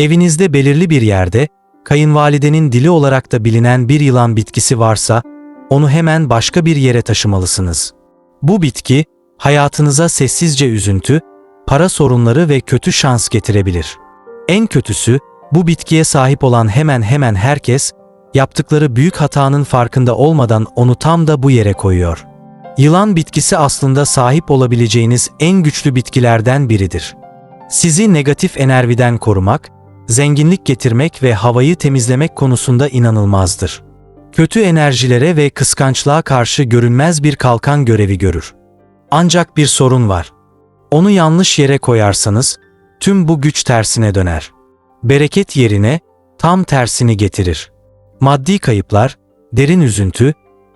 Evinizde belirli bir yerde, kayınvalidenin dili olarak da bilinen bir yılan bitkisi varsa, onu hemen başka bir yere taşımalısınız. Bu bitki, hayatınıza sessizce üzüntü, para sorunları ve kötü şans getirebilir. En kötüsü, bu bitkiye sahip olan hemen hemen herkes, yaptıkları büyük hatanın farkında olmadan onu tam da bu yere koyuyor. Yılan bitkisi aslında sahip olabileceğiniz en güçlü bitkilerden biridir. Sizi negatif enerjiden korumak, zenginlik getirmek ve havayı temizlemek konusunda inanılmazdır. Kötü enerjilere ve kıskançlığa karşı görünmez bir kalkan görevi görür. Ancak bir sorun var. Onu yanlış yere koyarsanız tüm bu güç tersine döner. Bereket yerine tam tersini getirir. Maddi kayıplar, derin üzüntü,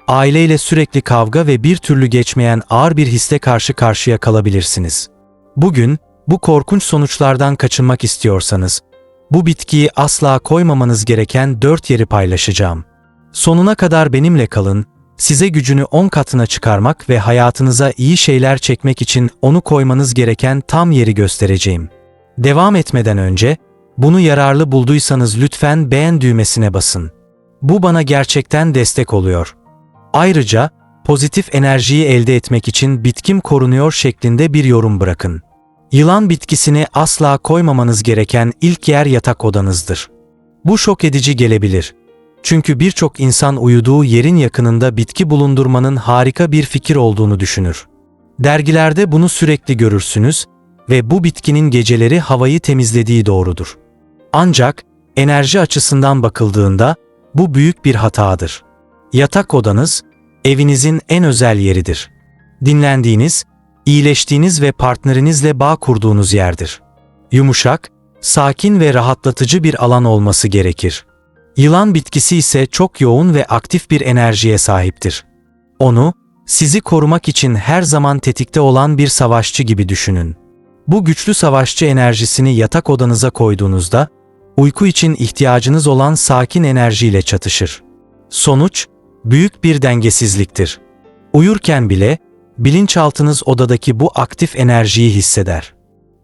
aileyle sürekli kavga ve bir türlü geçmeyen ağır bir hisse karşı karşıya kalabilirsiniz. Bugün bu korkunç sonuçlardan kaçınmak istiyorsanız, bu bitkiyi asla koymamanız gereken dört yeri paylaşacağım. Sonuna kadar benimle kalın, size gücünü 10 katına çıkarmak ve hayatınıza iyi şeyler çekmek için onu koymanız gereken tam yeri göstereceğim. Devam etmeden önce, bunu yararlı bulduysanız lütfen beğen düğmesine basın. Bu bana gerçekten destek oluyor. Ayrıca, pozitif enerjiyi elde etmek için bitkim korunuyor şeklinde bir yorum bırakın. Yılan bitkisini asla koymamanız gereken ilk yer yatak odanızdır. Bu şok edici gelebilir. Çünkü birçok insan uyuduğu yerin yakınında bitki bulundurmanın harika bir fikir olduğunu düşünür. Dergilerde bunu sürekli görürsünüz ve bu bitkinin geceleri havayı temizlediği doğrudur. Ancak enerji açısından bakıldığında bu büyük bir hatadır. Yatak odanız evinizin en özel yeridir. Dinlendiğiniz, iyileştiğiniz ve partnerinizle bağ kurduğunuz yerdir. Yumuşak, sakin ve rahatlatıcı bir alan olması gerekir. Yılan bitkisi ise çok yoğun ve aktif bir enerjiye sahiptir. Onu, sizi korumak için her zaman tetikte olan bir savaşçı gibi düşünün. Bu güçlü savaşçı enerjisini yatak odanıza koyduğunuzda, uyku için ihtiyacınız olan sakin enerjiyle çatışır. Sonuç, büyük bir dengesizliktir. Uyurken bile, bilinçaltınız odadaki bu aktif enerjiyi hisseder.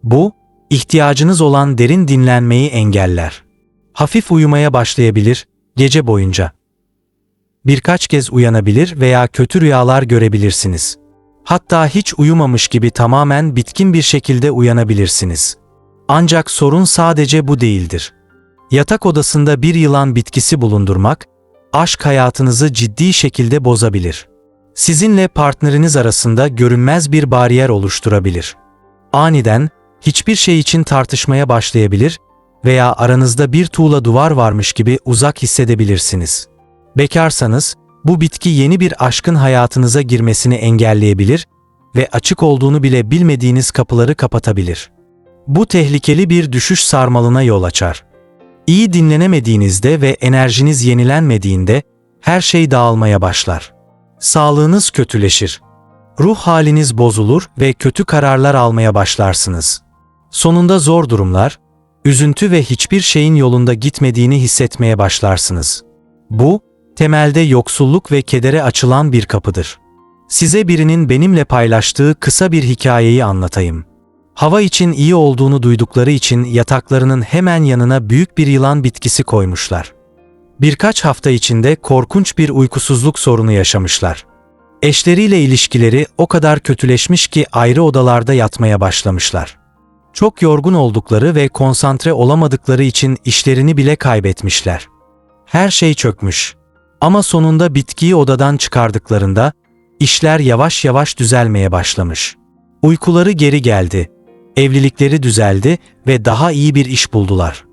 Bu, ihtiyacınız olan derin dinlenmeyi engeller. Hafif uyumaya başlayabilir, gece boyunca. Birkaç kez uyanabilir veya kötü rüyalar görebilirsiniz. Hatta hiç uyumamış gibi tamamen bitkin bir şekilde uyanabilirsiniz. Ancak sorun sadece bu değildir. Yatak odasında bir yılan bitkisi bulundurmak, aşk hayatınızı ciddi şekilde bozabilir. Sizinle partneriniz arasında görünmez bir bariyer oluşturabilir. Aniden, hiçbir şey için tartışmaya başlayabilir veya aranızda bir tuğla duvar varmış gibi uzak hissedebilirsiniz. Bekarsanız, bu bitki yeni bir aşkın hayatınıza girmesini engelleyebilir ve açık olduğunu bile bilmediğiniz kapıları kapatabilir. Bu tehlikeli bir düşüş sarmalına yol açar. İyi dinlenemediğinizde ve enerjiniz yenilenmediğinde her şey dağılmaya başlar. Sağlığınız kötüleşir. Ruh haliniz bozulur ve kötü kararlar almaya başlarsınız. Sonunda zor durumlar, üzüntü ve hiçbir şeyin yolunda gitmediğini hissetmeye başlarsınız. Bu, temelde yoksulluk ve kedere açılan bir kapıdır. Size birinin benimle paylaştığı kısa bir hikayeyi anlatayım. Hava için iyi olduğunu duydukları için yataklarının hemen yanına büyük bir yılan bitkisi koymuşlar. Birkaç hafta içinde korkunç bir uykusuzluk sorunu yaşamışlar. Eşleriyle ilişkileri o kadar kötüleşmiş ki ayrı odalarda yatmaya başlamışlar. Çok yorgun oldukları ve konsantre olamadıkları için işlerini bile kaybetmişler. Her şey çökmüş. Ama sonunda bitkiyi odadan çıkardıklarında işler yavaş yavaş düzelmeye başlamış. Uykuları geri geldi. Evlilikleri düzeldi ve daha iyi bir iş buldular.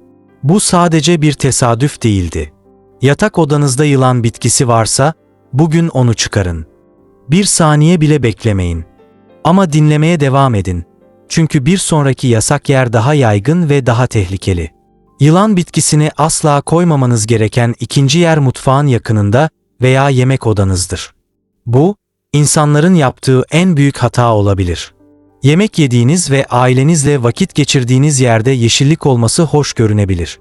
Bu sadece bir tesadüf değildi. Yatak odanızda yılan bitkisi varsa bugün onu çıkarın. Bir saniye bile beklemeyin. Ama dinlemeye devam edin. Çünkü bir sonraki yasak yer daha yaygın ve daha tehlikeli. Yılan bitkisini asla koymamanız gereken ikinci yer mutfağın yakınında veya yemek odanızdır. Bu, insanların yaptığı en büyük hata olabilir. Yemek yediğiniz ve ailenizle vakit geçirdiğiniz yerde yeşillik olması hoş görünebilir.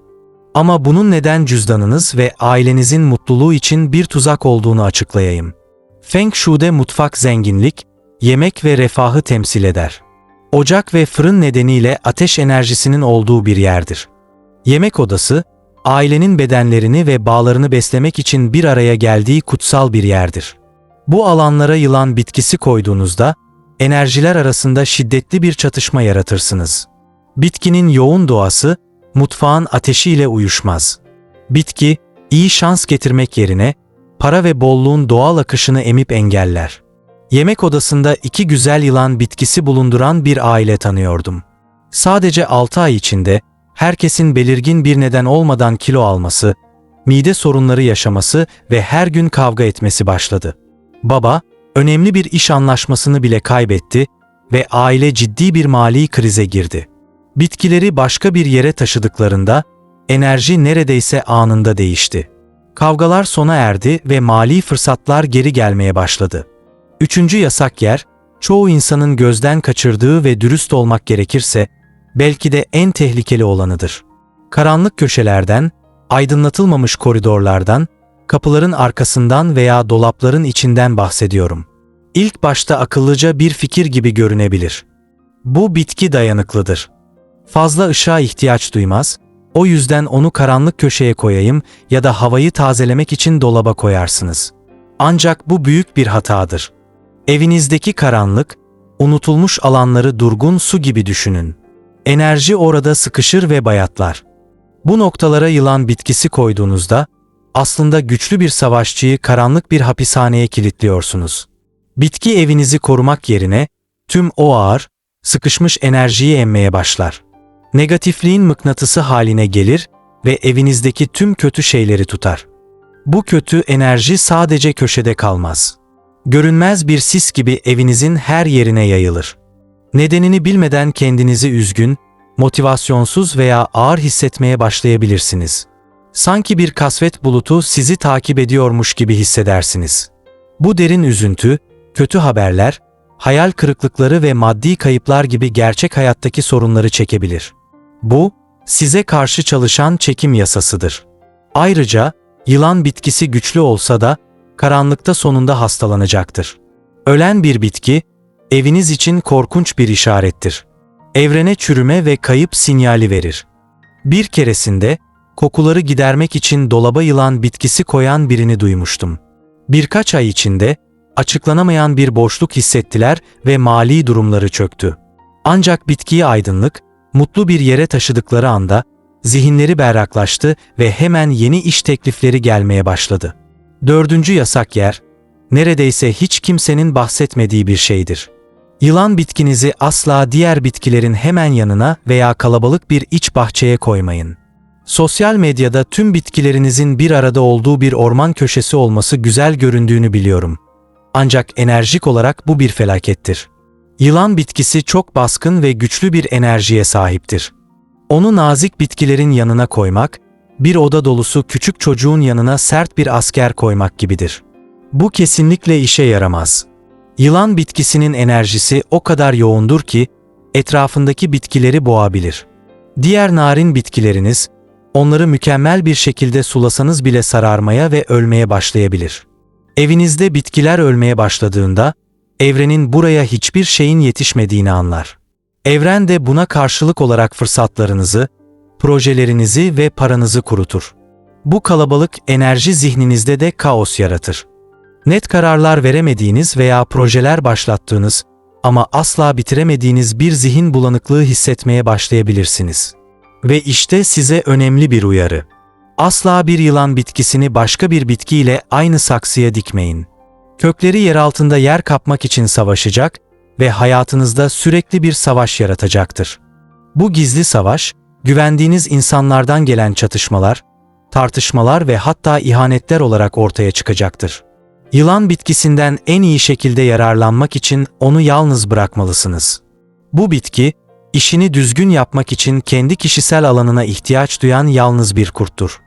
Ama bunun neden cüzdanınız ve ailenizin mutluluğu için bir tuzak olduğunu açıklayayım. Feng Shui'de mutfak zenginlik, yemek ve refahı temsil eder. Ocak ve fırın nedeniyle ateş enerjisinin olduğu bir yerdir. Yemek odası, ailenin bedenlerini ve bağlarını beslemek için bir araya geldiği kutsal bir yerdir. Bu alanlara yılan bitkisi koyduğunuzda, enerjiler arasında şiddetli bir çatışma yaratırsınız. Bitkinin yoğun doğası, mutfağın ateşiyle uyuşmaz. Bitki, iyi şans getirmek yerine, para ve bolluğun doğal akışını emip engeller. Yemek odasında iki güzel yılan bitkisi bulunduran bir aile tanıyordum. Sadece 6 ay içinde herkesin belirgin bir neden olmadan kilo alması, mide sorunları yaşaması ve her gün kavga etmesi başladı. Baba, önemli bir iş anlaşmasını bile kaybetti ve aile ciddi bir mali krize girdi. Bitkileri başka bir yere taşıdıklarında enerji neredeyse anında değişti. Kavgalar sona erdi ve mali fırsatlar geri gelmeye başladı. Üçüncü yasak yer, çoğu insanın gözden kaçırdığı ve dürüst olmak gerekirse, belki de en tehlikeli olanıdır. Karanlık köşelerden, aydınlatılmamış koridorlardan, kapıların arkasından veya dolapların içinden bahsediyorum. İlk başta akıllıca bir fikir gibi görünebilir. Bu bitki dayanıklıdır. Fazla ışığa ihtiyaç duymaz, o yüzden onu karanlık köşeye koyayım ya da havayı tazelemek için dolaba koyarsınız. Ancak bu büyük bir hatadır. Evinizdeki karanlık, unutulmuş alanları durgun su gibi düşünün. Enerji orada sıkışır ve bayatlar. Bu noktalara yılan bitkisi koyduğunuzda, aslında güçlü bir savaşçıyı karanlık bir hapishaneye kilitliyorsunuz. Bitki evinizi korumak yerine, tüm o ağır, sıkışmış enerjiyi emmeye başlar. Negatifliğin mıknatısı haline gelir ve evinizdeki tüm kötü şeyleri tutar. Bu kötü enerji sadece köşede kalmaz. Görünmez bir sis gibi evinizin her yerine yayılır. Nedenini bilmeden kendinizi üzgün, motivasyonsuz veya ağır hissetmeye başlayabilirsiniz. Sanki bir kasvet bulutu sizi takip ediyormuş gibi hissedersiniz. Bu derin üzüntü, kötü haberler, hayal kırıklıkları ve maddi kayıplar gibi gerçek hayattaki sorunları çekebilir. Bu, size karşı çalışan çekim yasasıdır. Ayrıca, yılan bitkisi güçlü olsa da, karanlıkta sonunda hastalanacaktır. Ölen bir bitki, eviniz için korkunç bir işarettir. Evrene çürüme ve kayıp sinyali verir. Bir keresinde, kokuları gidermek için dolaba yılan bitkisi koyan birini duymuştum. Birkaç ay içinde, açıklanamayan bir boşluk hissettiler ve mali durumları çöktü. Ancak bitkiyi aydınlık, mutlu bir yere taşıdıkları anda, zihinleri berraklaştı ve hemen yeni iş teklifleri gelmeye başladı. Dördüncü yasak yer, neredeyse hiç kimsenin bahsetmediği bir şeydir. Yılan bitkinizi asla diğer bitkilerin hemen yanına veya kalabalık bir iç bahçeye koymayın. Sosyal medyada tüm bitkilerinizin bir arada olduğu bir orman köşesi olması güzel göründüğünü biliyorum. Ancak enerjik olarak bu bir felakettir. Yılan bitkisi çok baskın ve güçlü bir enerjiye sahiptir. Onu nazik bitkilerin yanına koymak, bir oda dolusu küçük çocuğun yanına sert bir asker koymak gibidir. Bu kesinlikle işe yaramaz. Yılan bitkisinin enerjisi o kadar yoğundur ki etrafındaki bitkileri boğabilir. Diğer narin bitkileriniz, onları mükemmel bir şekilde sulasanız bile sararmaya ve ölmeye başlayabilir. Evinizde bitkiler ölmeye başladığında, evrenin buraya hiçbir şeyin yetişmediğini anlar. Evren de buna karşılık olarak fırsatlarınızı, projelerinizi ve paranızı kurutur. Bu kalabalık enerji zihninizde de kaos yaratır. Net kararlar veremediğiniz veya projeler başlattığınız ama asla bitiremediğiniz bir zihin bulanıklığı hissetmeye başlayabilirsiniz. Ve işte size önemli bir uyarı. Asla bir yılan bitkisini başka bir bitkiyle aynı saksıya dikmeyin. Kökleri yer altında yer kapmak için savaşacak ve hayatınızda sürekli bir savaş yaratacaktır. Bu gizli savaş, güvendiğiniz insanlardan gelen çatışmalar, tartışmalar ve hatta ihanetler olarak ortaya çıkacaktır. Yılan bitkisinden en iyi şekilde yararlanmak için onu yalnız bırakmalısınız. Bu bitki, işini düzgün yapmak için kendi kişisel alanına ihtiyaç duyan yalnız bir kurttur.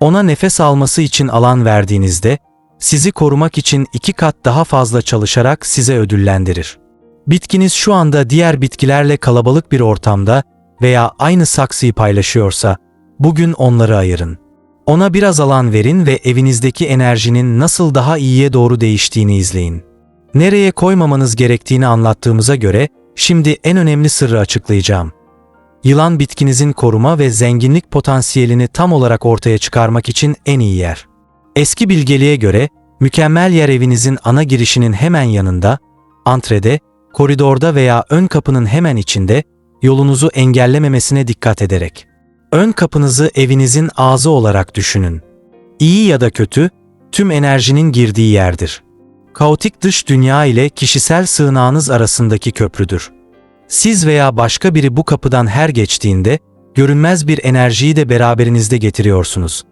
Ona nefes alması için alan verdiğinizde, sizi korumak için iki kat daha fazla çalışarak size ödüllendirir. Bitkiniz şu anda diğer bitkilerle kalabalık bir ortamda veya aynı saksıyı paylaşıyorsa, bugün onları ayırın. Ona biraz alan verin ve evinizdeki enerjinin nasıl daha iyiye doğru değiştiğini izleyin. Nereye koymamanız gerektiğini anlattığımıza göre, şimdi en önemli sırrı açıklayacağım. Yılan bitkinizin koruma ve zenginlik potansiyelini tam olarak ortaya çıkarmak için en iyi yer. Eski bilgeliğe göre mükemmel yer evinizin ana girişinin hemen yanında, antrede, koridorda veya ön kapının hemen içinde yolunuzu engellememesine dikkat ederek. Ön kapınızı evinizin ağzı olarak düşünün. İyi ya da kötü, tüm enerjinin girdiği yerdir. Kaotik dış dünya ile kişisel sığınağınız arasındaki köprüdür. Siz veya başka biri bu kapıdan her geçtiğinde, görünmez bir enerjiyi de beraberinizde getiriyorsunuz.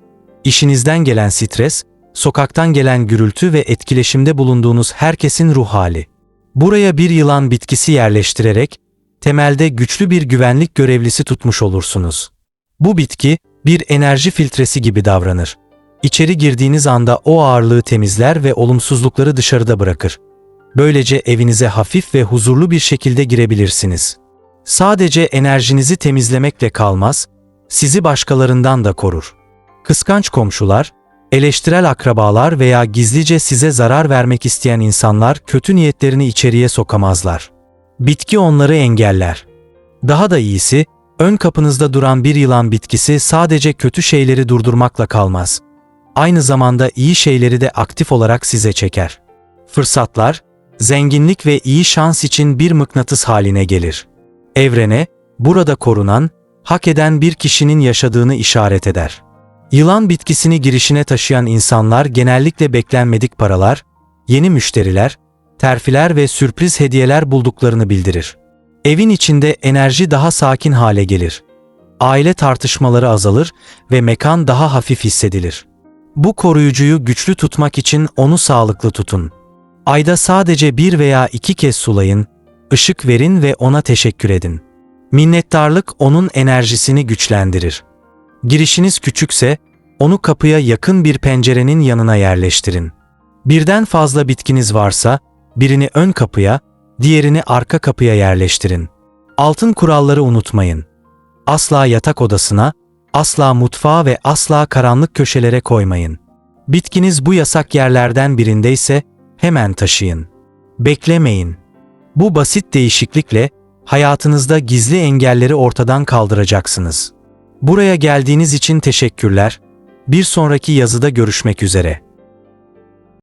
İşinizden gelen stres, sokaktan gelen gürültü ve etkileşimde bulunduğunuz herkesin ruh hali. Buraya bir yılan bitkisi yerleştirerek, temelde güçlü bir güvenlik görevlisi tutmuş olursunuz. Bu bitki, bir enerji filtresi gibi davranır. İçeri girdiğiniz anda o ağırlığı temizler ve olumsuzlukları dışarıda bırakır. Böylece evinize hafif ve huzurlu bir şekilde girebilirsiniz. Sadece enerjinizi temizlemekle kalmaz, sizi başkalarından da korur. Kıskanç komşular, eleştirel akrabalar veya gizlice size zarar vermek isteyen insanlar kötü niyetlerini içeriye sokamazlar. Bitki onları engeller. Daha da iyisi, ön kapınızda duran bir yılan bitkisi sadece kötü şeyleri durdurmakla kalmaz. Aynı zamanda iyi şeyleri de aktif olarak size çeker. Fırsatlar, zenginlik ve iyi şans için bir mıknatıs haline gelir. Evrene, burada korunan, hak eden bir kişinin yaşadığını işaret eder. Yılan bitkisini girişine taşıyan insanlar genellikle beklenmedik paralar, yeni müşteriler, terfiler ve sürpriz hediyeler bulduklarını bildirir. Evin içinde enerji daha sakin hale gelir. Aile tartışmaları azalır ve mekan daha hafif hissedilir. Bu koruyucuyu güçlü tutmak için onu sağlıklı tutun. Ayda sadece bir veya iki kez sulayın, ışık verin ve ona teşekkür edin. Minnettarlık onun enerjisini güçlendirir. Girişiniz küçükse, onu kapıya yakın bir pencerenin yanına yerleştirin. Birden fazla bitkiniz varsa, birini ön kapıya, diğerini arka kapıya yerleştirin. Altın kuralları unutmayın. Asla yatak odasına, asla mutfağa ve asla karanlık köşelere koymayın. Bitkiniz bu yasak yerlerden birindeyse hemen taşıyın. Beklemeyin. Bu basit değişiklikle hayatınızda gizli engelleri ortadan kaldıracaksınız. Buraya geldiğiniz için teşekkürler. Bir sonraki yazıda görüşmek üzere.